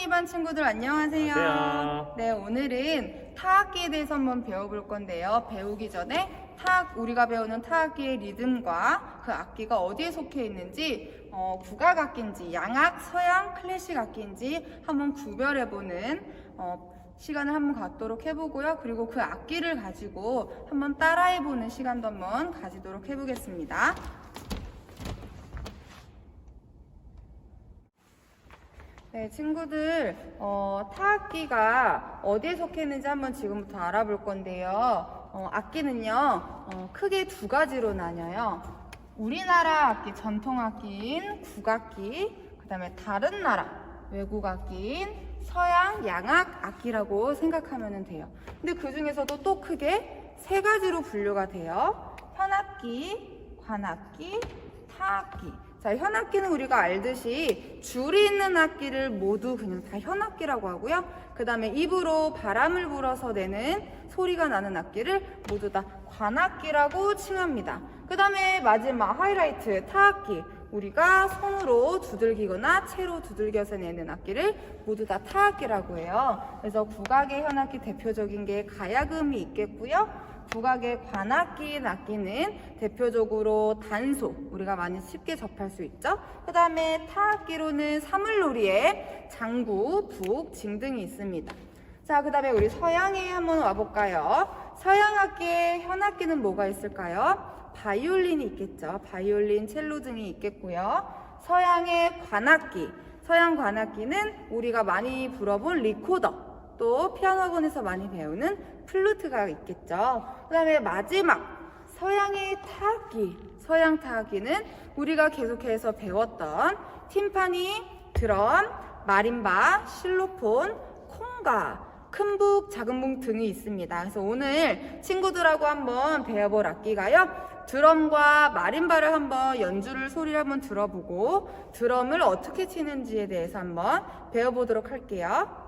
1, 2반 친구들 안녕하세요. 안녕하세요. 네, 오늘은 타악기에 대해서 한번 배워볼 건데요. 배우기 전에 타악, 우리가 배우는 타악기의 리듬과 그 악기가 어디에 속해 있는지, 어, 국악 악기인지, 양악, 서양, 클래식 악기인지 한번 구별해보는 어, 시간을 한번 갖도록 해보고요. 그리고 그 악기를 가지고 한번 따라해보는 시간도 한번 가지도록 해보겠습니다. 네, 친구들, 어, 타악기가 어디에 속해 있는지 한번 지금부터 알아볼 건데요. 어, 악기는요, 어, 크게 두 가지로 나뉘어요. 우리나라 악기, 전통 악기인 국악기, 그 다음에 다른 나라, 외국 악기인 서양 양악 악기라고 생각하면 돼요. 근데 그 중에서도 또 크게 세 가지로 분류가 돼요. 현악기, 관악기, 타악기. 자, 현악기는 우리가 알듯이 줄이 있는 악기를 모두 그냥 다 현악기라고 하고요. 그 다음에 입으로 바람을 불어서 내는 소리가 나는 악기를 모두 다 관악기라고 칭합니다. 그 다음에 마지막 하이라이트 타악기. 우리가 손으로 두들기거나 채로 두들겨서 내는 악기를 모두 다 타악기라고 해요. 그래서 국악의 현악기 대표적인 게 가야금이 있겠고요. 국악의 관악기인 악기는 대표적으로 단소, 우리가 많이 쉽게 접할 수 있죠. 그 다음에 타악기로는 사물놀이에 장구, 북, 징 등이 있습니다. 자, 그 다음에 우리 서양에 한번 와볼까요? 서양 악기의 현악기는 뭐가 있을까요? 바이올린이 있겠죠. 바이올린, 첼로 등이 있겠고요. 서양의 관악기, 서양 관악기는 우리가 많이 불어본 리코더, 또 피아노 학원에서 많이 배우는 플루트가 있겠죠. 그 다음에 마지막 서양의 타악기, 서양 타악기는 우리가 계속해서 배웠던 팀파니, 드럼, 마림바, 실로폰, 콩가, 큰 북, 작은 북 등이 있습니다. 그래서 오늘 친구들하고 한번 배워볼 악기가요. 드럼과 마림바를 한번 연주를 소리를 한번 들어보고 드럼을 어떻게 치는지에 대해서 한번 배워보도록 할게요.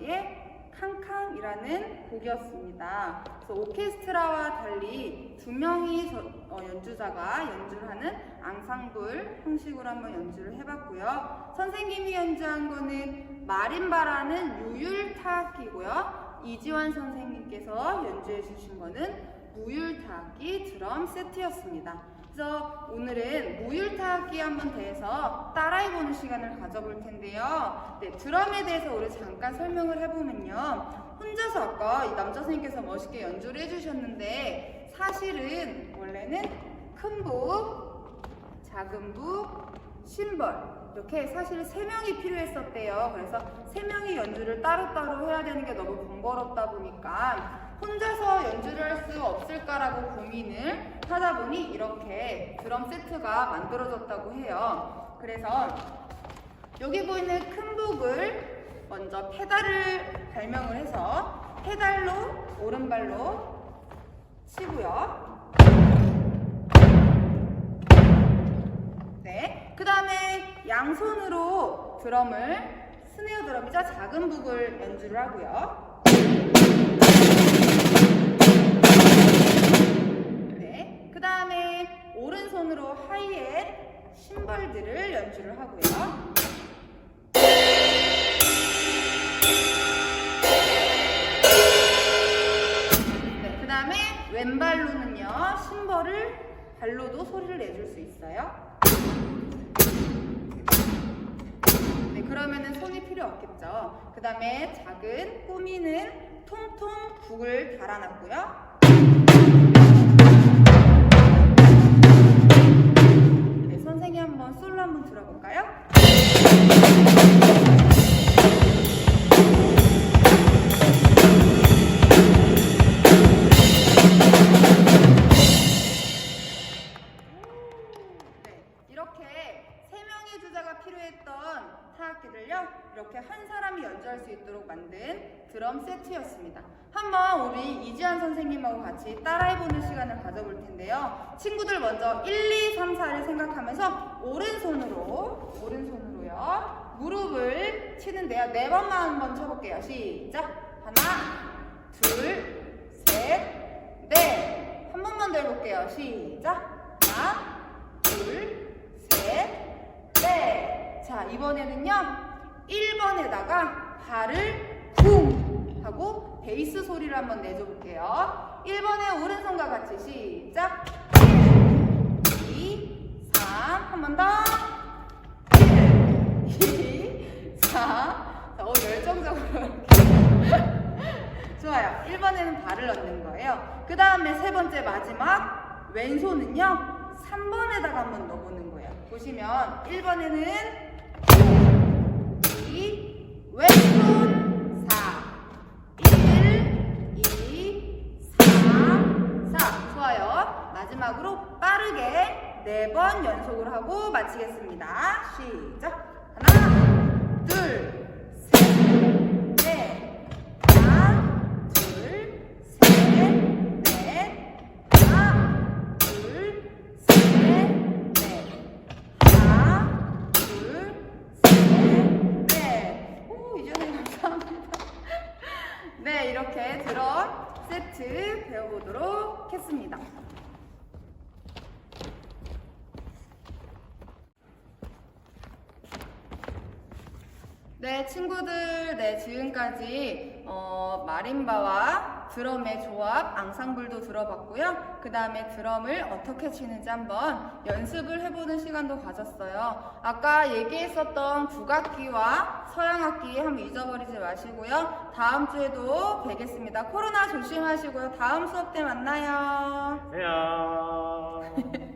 오펜바의 캉캉이라는 곡이었습니다. 그래서 오케스트라와 달리 두 명이 저- 어, 연주자가 연주를 하는 앙상블 형식으로 한번 연주를 해봤고요. 선생님이 연주한 거는 마림바라는 유율 타악기고요. 이지환 선생님께서 연주해 주신 거는 무율 타악기 드럼 세트였습니다. 그래서 오늘은 무율 타악기 한번 대해서 따라해보는 시간을 가져볼 텐데요. 네, 드럼에 대해서 우리 잠깐 설명을 해보면요. 혼자서 아까 이 남자 선생님께서 멋있게 연주를 해주셨는데 사실은 원래는 큰 북, 작은 북, 심벌 이렇게 사실 세 명이 필요했었대요. 그래서 세 명이 연주를 따로따로 해야 되는 게 너무 번거롭다 보니까 혼자서 연주를 할 수 없을까라고 고민을 하다 보니 이렇게 드럼 세트가 만들어졌다고 해요. 그래서 여기 보이는 큰 북을 먼저 페달을 발명을 해서 페달로 오른발로 치고요. 네. 그 다음에 양손으로 드럼을 스네어 드럼이죠. 작은 북을 연주를 하고요. 오른손으로 하이햇 심벌들을 연주를 하고요. 네. 그 다음에 왼발로는요. 심벌을 발로도 소리를 내줄 수 있어요. 네, 그러면은 손이 필요 없겠죠. 그 다음에 작은 꾸미는 통통 북을 달아놨고요. 들어볼까요? 주자가 필요했던 타악기를요, 이렇게 한 사람이 연주할 수 있도록 만든 드럼 세트였습니다. 한번 우리 이지한 선생님하고 같이 따라해보는 시간을 가져볼 텐데요. 친구들 먼저 1, 2, 3, 4를 생각하면서 오른손으로, 오른손으로요, 무릎을 치는데요. 네 번만 한번 쳐볼게요. 시작! 하나, 둘, 셋, 넷. 한 번만 더 해볼게요. 시작! 하나, 둘, 셋, 넷. 자, 이번에는요, 1번에다가 발을 쿵! 하고 베이스 소리를 한번 내줘 볼게요. 1번에 오른손과 같이 시작! 1, 2, 3, 한 번 더! 1, 2, 3. 자, 어, 열정적으로. 좋아요. 1번에는 발을 넣는 거예요. 그 다음에 세 번째 마지막 왼손은요. 3번에다가 한번 넣어보는 거예요. 보시면 1번에는 2 왼손 4 1 2 3 4 좋아요. 마지막으로 빠르게 네 번 연속으로 하고 마치겠습니다. 시작. 세트 배워보도록 했습니다. 네, 친구들, 네, 지금까지, 어, 마림바와 드럼의 조합, 앙상블도 들어봤고요. 그 다음에 드럼을 어떻게 치는지 한번 연습을 해보는 시간도 가졌어요. 아까 얘기했었던 국악기와 서양악기 한번 잊어버리지 마시고요. 다음 주에도 뵙겠습니다. 코로나 조심하시고요. 다음 수업 때 만나요. 안녕.